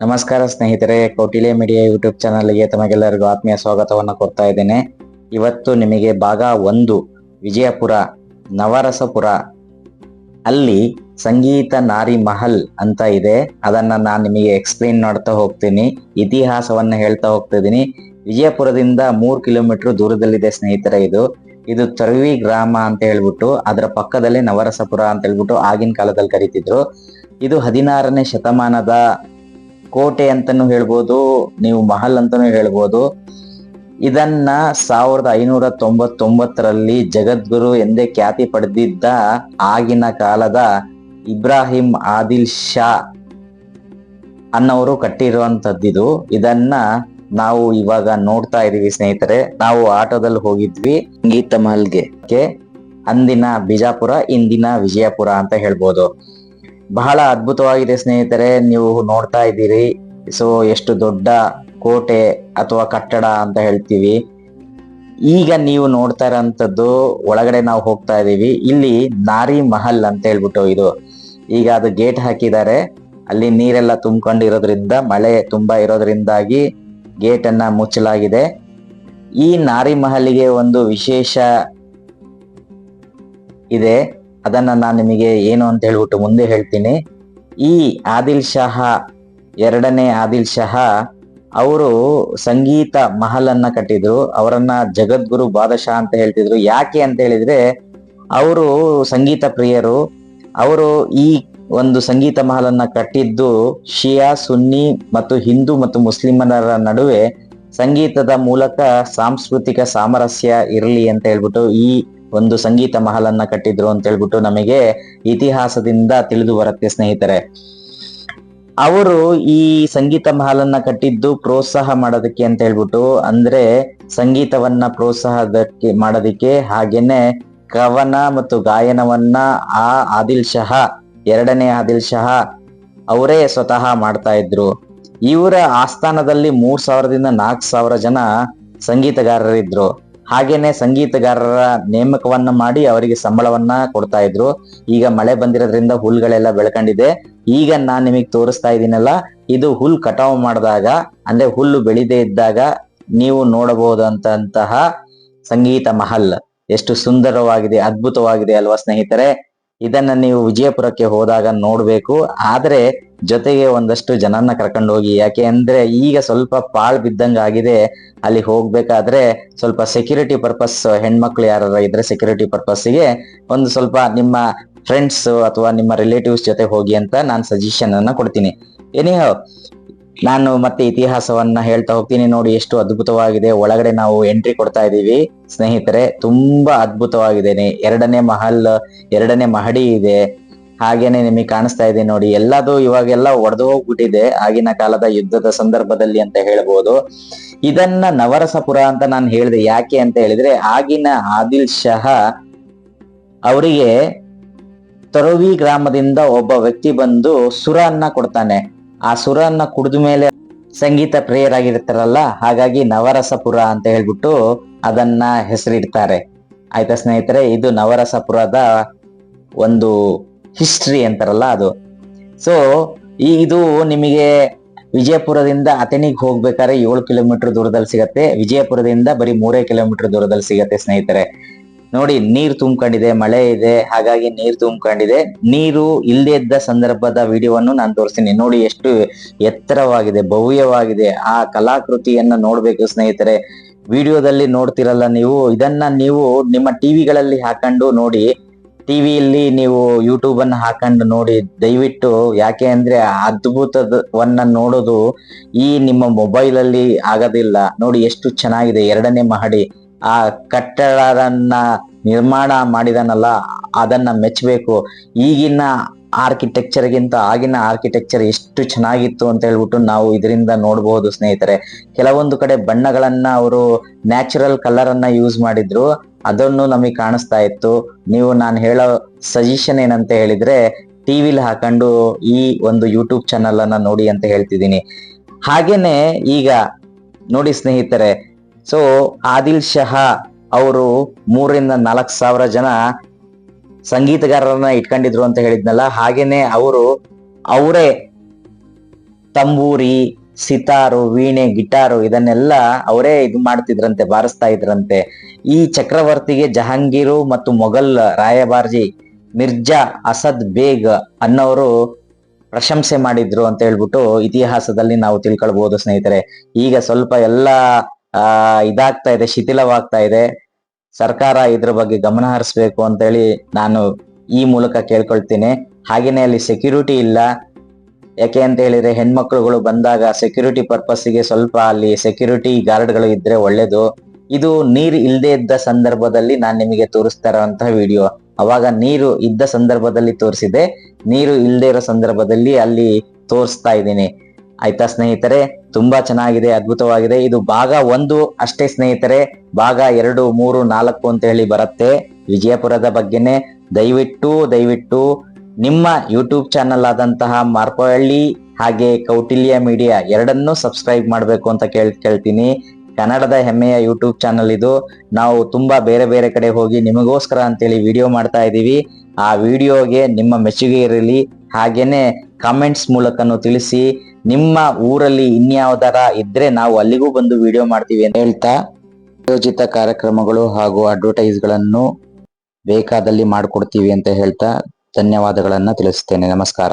ನಮಸ್ಕಾರ ಸ್ನೇಹಿತರೆ Kautilya media YouTube ಚಾನಲ್ಗೆ ತಮಗೆಲ್ಲರಿಗೂ ಆತ್ಮೀಯ ಸ್ವಾಗತವನ್ನು ಕೊಡ್ತಾ ಇದ್ದೇನೆ. ಇವತ್ತು ನಿಮಗೆ ಭಾಗ ಒಂದು, ವಿಜಯಪುರ, ನವರಸಪುರ ಅಲ್ಲಿ ಸಂಗೀತ ನಾರಿ ಮಹಲ್ ಅಂತ ಇದೆ. ಅದನ್ನ ನಾನು ನಿಮಗೆ ಎಕ್ಸ್ಪ್ಲೇನ್ ಮಾಡ್ತಾ ಹೋಗ್ತೀನಿ. ಇತಿಹಾಸವನ್ನ ಹೇಳ್ತಾ ಹೋಗ್ತಿದ್ದೀನಿ. ವಿಜಯಪುರದಿಂದ ಮೂರು ಕಿಲೋಮೀಟರ್ ದೂರದಲ್ಲಿದೆ ಸ್ನೇಹಿತರೆ ಇದು. ಇದು ತರ್ವಿ ಗ್ರಾಮ ಅಂತ ಹೇಳ್ಬಿಟ್ಟು, ಅದರ ಪಕ್ಕದಲ್ಲಿ ನವರಸಪುರ ಅಂತ ಹೇಳ್ಬಿಟ್ಟು ಆಗಿನ ಕಾಲದಲ್ಲಿ ಕರೀತಿದ್ರು. ಇದು ಹದಿನಾರನೇ ಶತಮಾನದ ಕೋಟೆ ಅಂತಾನು ಹೇಳ್ಬೋದು, ನೀವು ಮಹಲ್ ಅಂತಾನು ಹೇಳ್ಬೋದು. ಇದನ್ನ ಸಾವಿರದ ಐನೂರ ತೊಂಬತ್ತೊಂಬತ್ತರಲ್ಲಿ ಜಗದ್ಗುರು ಎಂದೇ ಖ್ಯಾತಿ ಪಡೆದಿದ್ದ ಆಗಿನ ಕಾಲದ ಇಬ್ರಾಹಿಂ ಆದಿಲ್ ಶಾ ಅನ್ನವರು ಕಟ್ಟಿರುವಂತದ್ದಿದು ಇದನ್ನ ನಾವು ಇವಾಗ ನೋಡ್ತಾ ಇದೀವಿ ಸ್ನೇಹಿತರೆ. ನಾವು ಆಟೋದಲ್ಲಿ ಹೋಗಿದ್ವಿ ಗೀತ ಮಹಲ್ಗೆ ಅಂದಿನ ಬಿಜಾಪುರ, ಇಂದಿನ ವಿಜಯಪುರ ಅಂತ ಹೇಳ್ಬೋದು. ಬಹಳ ಅದ್ಭುತವಾಗಿದೆ ಸ್ನೇಹಿತರೆ, ನೀವು ನೋಡ್ತಾ ಇದ್ದೀರಿ. ಸೊ ಎಷ್ಟು ದೊಡ್ಡ ಕೋಟೆ ಅಥವಾ ಕಟ್ಟಡ ಅಂತ ಹೇಳ್ತೀವಿ. ಈಗ ನೀವು ನೋಡ್ತಾ ಇರೋಂಥದ್ದು ಒಳಗಡೆ ನಾವು ಹೋಗ್ತಾ ಇದ್ದೀವಿ. ಇಲ್ಲಿ ನಾರಿ ಮಹಲ್ ಅಂತ ಹೇಳ್ಬಿಟ್ಟು ಇದು. ಈಗ ಅದು ಗೇಟ್ ಹಾಕಿದ್ದಾರೆ. ಅಲ್ಲಿ ನೀರೆಲ್ಲ ತುಂಬಿಕೊಂಡಿರೋದ್ರಿಂದ, ಮಳೆ ತುಂಬಾ ಇರೋದ್ರಿಂದಾಗಿ ಗೇಟ್ ಅನ್ನ ಮುಚ್ಚಲಾಗಿದೆ. ಈ ನಾರಿ ಮಹಲಿಗೆ ಒಂದು ವಿಶೇಷ ಇದೆ. ಅದನ್ನ ನಾನು ನಿಮಗೆ ಏನು ಅಂತ ಹೇಳ್ಬಿಟ್ಟು ಮುಂದೆ ಹೇಳ್ತೀನಿ. ಈ ಆದಿಲ್ ಶಾಹ, ಎರಡನೇ ಆದಿಲ್ ಶಾಹ, ಅವರು ಸಂಗೀತ ಮಹಲ್ ಅನ್ನ ಕಟ್ಟಿದ್ರು. ಅವರನ್ನ ಜಗದ್ಗುರು ಬಾದಶಾ ಅಂತ ಹೇಳ್ತಿದ್ರು. ಯಾಕೆ ಅಂತ ಹೇಳಿದ್ರೆ, ಅವರು ಸಂಗೀತ ಪ್ರಿಯರು. ಅವರು ಈ ಒಂದು ಸಂಗೀತ ಮಹಲನ್ನ ಕಟ್ಟಿದ್ದು ಶಿಯಾ, ಸುನ್ನಿ ಮತ್ತು ಹಿಂದೂ ಮತ್ತು ಮುಸ್ಲಿಮರ ನಡುವೆ ಸಂಗೀತದ ಮೂಲಕ ಸಾಂಸ್ಕೃತಿಕ ಸಾಮರಸ್ಯ ಇರಲಿ ಅಂತ ಹೇಳ್ಬಿಟ್ಟು ಈ ಒಂದು ಸಂಗೀತ ಮಹಲನ್ನ ಕಟ್ಟಿದ್ರು ಅಂತ ಹೇಳ್ಬಿಟ್ಟು ನಮಗೆ ಇತಿಹಾಸದಿಂದ ತಿಳಿದು ಬರುತ್ತೆ ಸ್ನೇಹಿತರೆ. ಅವರು ಈ ಸಂಗೀತ ಮಹಲನ್ನ ಕಟ್ಟಿದ್ದು ಪ್ರೋತ್ಸಾಹ ಮಾಡೋದಕ್ಕೆ ಅಂತ ಹೇಳ್ಬಿಟ್ಟು, ಅಂದ್ರೆ ಸಂಗೀತವನ್ನ ಪ್ರೋತ್ಸಾಹದಕ್ಕೆ ಮಾಡೋದಕ್ಕೆ ಹಾಗೇನೆ ಕವನ ಮತ್ತು ಗಾಯನವನ್ನ ಆ ಆದಿಲ್ ಶಹ ಎರಡನೇ ಆದಿಲ್ ಶಹ ಅವರೇ ಸ್ವತಃ ಮಾಡ್ತಾ ಇದ್ರು. ಇವರ ಆಸ್ಥಾನದಲ್ಲಿ ಮೂರ್ ಸಾವಿರದಿಂದ ನಾಲ್ಕು ಸಾವಿರ ಜನ ಸಂಗೀತಗಾರರಿದ್ರು. ಹಾಗೇನೆ ಸಂಗೀತಗಾರರ ನೇಮಕವನ್ನ ಮಾಡಿ ಅವರಿಗೆ ಸಂಬಳವನ್ನ ಕೊಡ್ತಾ ಇದ್ರು. ಈಗ ಮಳೆ ಬಂದಿರೋದ್ರಿಂದ ಹುಲ್ಗಳೆಲ್ಲ ಬೆಳ್ಕೊಂಡಿದೆ. ಈಗ ನಾನ್ ನಿಮಗೆ ತೋರಿಸ್ತಾ ಇದೀನಲ್ಲ, ಇದು ಹುಲ್ ಕಟಾವು ಮಾಡಿದಾಗ, ಅಂದ್ರೆ ಹುಲ್ಲು ಬೆಳಿದೇ ಇದ್ದಾಗ ನೀವು ನೋಡಬಹುದಂತಹ ಸಂಗೀತ ಮಹಲ್. ಎಷ್ಟು ಸುಂದರವಾಗಿದೆ, ಅದ್ಭುತವಾಗಿದೆ ಅಲ್ವಾ ಸ್ನೇಹಿತರೆ? ಇದನ್ನ ನೀವು ವಿಜಯಪುರಕ್ಕೆ ಹೋದಾಗ ನೋಡ್ಬೇಕು. ಆದ್ರೆ ಜೊತೆಗೆ ಒಂದಷ್ಟು ಜನನ್ನ ಕರ್ಕೊಂಡು ಹೋಗಿ, ಯಾಕೆ ಅಂದ್ರೆ ಈಗ ಸ್ವಲ್ಪ ಪಾಳ್ ಬಿದ್ದಂಗ ಆಗಿದೆ. ಅಲ್ಲಿ ಹೋಗ್ಬೇಕಾದ್ರೆ ಸ್ವಲ್ಪ ಸೆಕ್ಯೂರಿಟಿ ಪರ್ಪಸ್ ಹೆಣ್ಮಕ್ಳು ಯಾರು ಇದ್ರೆ ಸೆಕ್ಯೂರಿಟಿ ಪರ್ಪಸ್ಗೆ ಒಂದು ಸ್ವಲ್ಪ ನಿಮ್ಮ ಫ್ರೆಂಡ್ಸ್ ಅಥವಾ ನಿಮ್ಮ ರಿಲೇಟಿವ್ಸ್ ಜೊತೆ ಹೋಗಿ ಅಂತ ನಾನು ಸಜೆಷನ್ ಅನ್ನ ಕೊಡ್ತೀನಿ. ಏನೇ ನಾನು ಮತ್ತೆ ಇತಿಹಾಸವನ್ನ ಹೇಳ್ತಾ ಹೋಗ್ತೀನಿ ನೋಡಿ, ಎಷ್ಟು ಅದ್ಭುತವಾಗಿದೆ. ಒಳಗಡೆ ನಾವು ಎಂಟ್ರಿ ಕೊಡ್ತಾ ಇದೀವಿ. ಸ್ನೇಹಿತರೆ, ತುಂಬಾ ಅದ್ಭುತವಾಗಿದ್ದೇನೆ. ಎರಡನೇ ಮಹಲ್, ಎರಡನೇ ಮಹಡಿ ಇದೆ. ಹಾಗೇನೆ ನಿಮಗೆ ಕಾಣಿಸ್ತಾ ಇದೆ ನೋಡಿ, ಎಲ್ಲದು ಇವಾಗೆಲ್ಲ ಒಡೆದು ಹೋಗ್ಬಿಟ್ಟಿದೆ ಆಗಿನ ಕಾಲದ ಯುದ್ಧದ ಸಂದರ್ಭದಲ್ಲಿ ಅಂತ ಹೇಳ್ಬೋದು. ಇದನ್ನ ನವರಸಪುರ ಅಂತ ನಾನು ಹೇಳಿದೆ. ಯಾಕೆ ಅಂತ ಹೇಳಿದ್ರೆ, ಆಗಿನ ಆದಿಲ್ ಶಹ ಅವರಿಗೆ ತೊರವಿ ಗ್ರಾಮದಿಂದ ಒಬ್ಬ ವ್ಯಕ್ತಿ ಬಂದು ಸುರನ್ನ ಕೊಡ್ತಾನೆ. ಆ ಸುರನ್ನ ಕುಡಿದ ಮೇಲೆ ಸಂಗೀತ ಪ್ರಿಯರಾಗಿರ್ತಾರಲ್ಲ, ಹಾಗಾಗಿ ನವರಸಪುರ ಅಂತ ಹೇಳ್ಬಿಟ್ಟು ಅದನ್ನ ಹೆಸರಿಡ್ತಾರೆ. ಆಯ್ತಾ ಸ್ನೇಹಿತರೆ, ಇದು ನವರಸಪುರದ ಒಂದು ಹಿಸ್ಟ್ರಿ ಅಂತಾರಲ್ಲ ಅದು. ಸೊ ಈ ಇದು ನಿಮಗೆ ವಿಜಯಪುರದಿಂದ ಅಥಣಿಗೆ ಹೋಗ್ಬೇಕಾದ್ರೆ ಏಳು ಕಿಲೋಮೀಟರ್ ದೂರದಲ್ಲಿ ಸಿಗತ್ತೆ. ವಿಜಯಪುರದಿಂದ ಬರೀ ಮೂರೇ ಕಿಲೋಮೀಟರ್ ದೂರದಲ್ಲಿ ಸಿಗತ್ತೆ ಸ್ನೇಹಿತರೆ. ನೋಡಿ, ನೀರ್ ತುಂಬ್ಕೊಂಡಿದೆ, ಮಳೆ ಇದೆ, ಹಾಗಾಗಿ ನೀರ್ ತುಂಬ್ಕೊಂಡಿದೆ. ನೀರು ಇಲ್ಲದೆ ಇದ್ದ ಸಂದರ್ಭದ ವಿಡಿಯೋವನ್ನು ನಾನು ತೋರಿಸ್ತೀನಿ. ನೋಡಿ, ಎಷ್ಟು ಎತ್ತರವಾಗಿದೆ, ಭವ್ಯವಾಗಿದೆ. ಆ ಕಲಾಕೃತಿಯನ್ನ ನೋಡ್ಬೇಕು ಸ್ನೇಹಿತರೆ. ವಿಡಿಯೋದಲ್ಲಿ ನೋಡ್ತಿರಲ್ಲ ನೀವು, ಇದನ್ನ ನೀವು ನಿಮ್ಮ ಟಿವಿಗಳಲ್ಲಿ ಹಾಕೊಂಡು ನೋಡಿ. ಟಿವಿಯಲ್ಲಿ ನೀವು ಯೂಟ್ಯೂಬ್ ಅನ್ನ ಹಾಕೊಂಡು ನೋಡಿ. ದಯವಿಟ್ಟು, ಯಾಕೆ ಅಂದ್ರೆ ಅದ್ಭುತವನ್ನ ನೋಡೋದು ಈ ನಿಮ್ಮ ಮೊಬೈಲ್ ಅಲ್ಲಿ ಆಗೋದಿಲ್ಲ. ನೋಡಿ, ಎಷ್ಟು ಚೆನ್ನಾಗಿದೆ, ಎರಡನೇ ಮಹಡಿ. ಆ ಕಟ್ಟಡವನ್ನ ನಿರ್ಮಾಣ ಮಾಡಿದನಲ್ಲ, ಅದನ್ನ ಮೆಚ್ಚಬೇಕು. ಈಗಿನ ಆರ್ಕಿಟೆಕ್ಚರ್ಗಿಂತ ಆಗಿನ ಆರ್ಕಿಟೆಕ್ಚರ್ ಎಷ್ಟು ಚೆನ್ನಾಗಿತ್ತು ಅಂತ ಹೇಳ್ಬಿಟ್ಟು ನಾವು ಇದರಿಂದ ನೋಡಬಹುದು ಸ್ನೇಹಿತರೆ. ಕೆಲವೊಂದು ಕಡೆ ಬಣ್ಣಗಳನ್ನ ಅವರು ನ್ಯಾಚುರಲ್ ಕಲರ್ ಅನ್ನ ಯೂಸ್ ಮಾಡಿದ್ರು, ಅದನ್ನು ನಮಗೆ ಕಾಣಿಸ್ತಾ ಇತ್ತು. ನೀವು ನಾನು ಹೇಳೋ ಸಜೆಷನ್ ಏನಂತ ಹೇಳಿದ್ರೆ ಟಿವಿಲಿ ಹಾಕೊಂಡು ಈ ಒಂದು ಯೂಟ್ಯೂಬ್ ಚಾನಲ್ ಅನ್ನ ನೋಡಿ ಅಂತ ಹೇಳ್ತಿದ್ದೀನಿ. ಹಾಗೇನೆ ಈಗ, ನೋಡಿ ಸ್ನೇಹಿತರೆ ಸೊ ಆದಿಲ್ ಶಹಾ ಅವರು ಮೂರಿಂದ ನಾಲ್ಕು ಸಾವಿರ ಜನ ಸಂಗೀತಗಾರರನ್ನ ಇಟ್ಕೊಂಡಿದ್ರು ಅಂತ ಹೇಳಿದ್ನಲ್ಲ, ಹಾಗೇನೆ ಅವರು ಅವರೇ ತಂಬೂರಿ, ಸಿತಾರು, ವೀಣೆ, ಗಿಟಾರು ಇದನ್ನೆಲ್ಲ ಅವರೇ ಇದು ಮಾಡ್ತಿದ್ರಂತೆ, ಬಾರಿಸ್ತಾ ಇದ್ರಂತೆ. ಈ ಚಕ್ರವರ್ತಿಗೆ ಜಹಾಂಗೀರು ಮತ್ತು ಮೊಘಲ್ ರಾಯಬಾರ್ಜಿ ಮಿರ್ಜಾ ಅಸದ್ ಬೇಗ್ ಅನ್ನೋರು ಪ್ರಶಂಸೆ ಮಾಡಿದ್ರು ಅಂತ ಹೇಳ್ಬಿಟ್ಟು ಇತಿಹಾಸದಲ್ಲಿ ನಾವು ತಿಳ್ಕೊಳ್ಬಹುದು ಸ್ನೇಹಿತರೆ. ಈಗ ಸ್ವಲ್ಪ ಎಲ್ಲ ಆ, ಇದಾಗ್ತಾ ಇದೆ, ಶಿಥಿಲವಾಗ್ತಾ ಇದೆ. ಸರ್ಕಾರ ಇದ್ರ ಬಗ್ಗೆ ಗಮನ ಹರಿಸ್ಬೇಕು ಅಂತೇಳಿ ನಾನು ಈ ಮೂಲಕ ಕೇಳ್ಕೊಳ್ತೀನಿ. ಹಾಗೇನೆ ಅಲ್ಲಿ ಸೆಕ್ಯೂರಿಟಿ ಇಲ್ಲ. ಯಾಕೆ ಅಂತ ಹೇಳಿದ್ರೆ ಹೆಣ್ಮಕ್ಳುಗಳು ಬಂದಾಗ ಸೆಕ್ಯೂರಿಟಿ ಪರ್ಪಸ್ಗೆ ಸ್ವಲ್ಪ ಅಲ್ಲಿ ಸೆಕ್ಯೂರಿಟಿ ಗಾರ್ಡ್ಗಳು ಇದ್ರೆ ಒಳ್ಳೇದು. ಇದು ನೀರು ಇಲ್ಲದೆ ಇದ್ದ ಸಂದರ್ಭದಲ್ಲಿ ನಾನು ನಿಮಗೆ ತೋರಿಸ್ತಾ ಇರುವಂತಹ ವಿಡಿಯೋ ಅವಾಗ ನೀರು ಇದ್ದ ಸಂದರ್ಭದಲ್ಲಿ ತೋರಿಸಿದೆ. ನೀರು ಇಲ್ಲದೆ ಇರೋ ಸಂದರ್ಭದಲ್ಲಿ ಅಲ್ಲಿ ತೋರಿಸ್ತಾ ಇದ್ದೀನಿ. ಆಯ್ತಾ ಸ್ನೇಹಿತರೆ? ತುಂಬಾ ಚೆನ್ನಾಗಿದೆ, ಅದ್ಭುತವಾಗಿದೆ. ಇದು ಭಾಗ ಒಂದು ಅಷ್ಟೇ ಸ್ನೇಹಿತರೆ. ಭಾಗ ಎರಡು, ಮೂರು, ನಾಲ್ಕು ಅಂತ ಹೇಳಿ ಬರುತ್ತೆ. ವಿಜಯಪುರದ ಬಗ್ಗೆನೆ ದಯವಿಟ್ಟು ದಯವಿಟ್ಟು ನಿಮ್ಮ ಯೂಟ್ಯೂಬ್ ಚಾನಲ್ ಆದಂತಹ ಮಾರ್ಪಹಳ್ಳಿ ಹಾಗೆ ಕೌಟಿಲ್ಯ ಮೀಡಿಯಾ ಎರಡನ್ನೂ ಸಬ್ಸ್ಕ್ರೈಬ್ ಮಾಡಬೇಕು ಅಂತ ಕೇಳ್, ಕೇಳ್ತೀನಿ. ಕನ್ನಡದ ಹೆಮ್ಮೆಯ ಯೂಟ್ಯೂಬ್ ಚಾನಲ್ ಇದು. ನಾವು ತುಂಬಾ ಬೇರೆ ಬೇರೆ ಕಡೆ ಹೋಗಿ ನಿಮಗೋಸ್ಕರ ಅಂತೇಳಿ ವಿಡಿಯೋ ಮಾಡ್ತಾ ಇದ್ದೀವಿ. ಆ ವಿಡಿಯೋಗೆ ನಿಮ್ಮ ಮೆಚ್ಚುಗೆ ಇರಲಿ. ಹಾಗೇನೆ ಕಾಮೆಂಟ್ಸ್ ಮೂಲಕನು ತಿಳಿಸಿ. ನಿಮ್ಮ ಊರಲ್ಲಿ ಇನ್ಯಾವುದರ ಇದ್ರೆ ನಾವು ಅಲ್ಲಿಗೂ ಬಂದು ವಿಡಿಯೋ ಮಾಡ್ತೀವಿ ಅಂತ ಹೇಳ್ತಾ ಯೋಜಿತ ಕಾರ್ಯಕ್ರಮಗಳು ಹಾಗೂ ಅಡ್ವರ್ಟೈಸ್ಗಳನ್ನು ಬೇಕಾದಲ್ಲಿ ಮಾಡಿಕೊಡ್ತೀವಿ ಅಂತ ಹೇಳ್ತಾ ಧನ್ಯವಾದಗಳನ್ನ ತಿಳಿಸ್ತೇನೆ. ನಮಸ್ಕಾರ.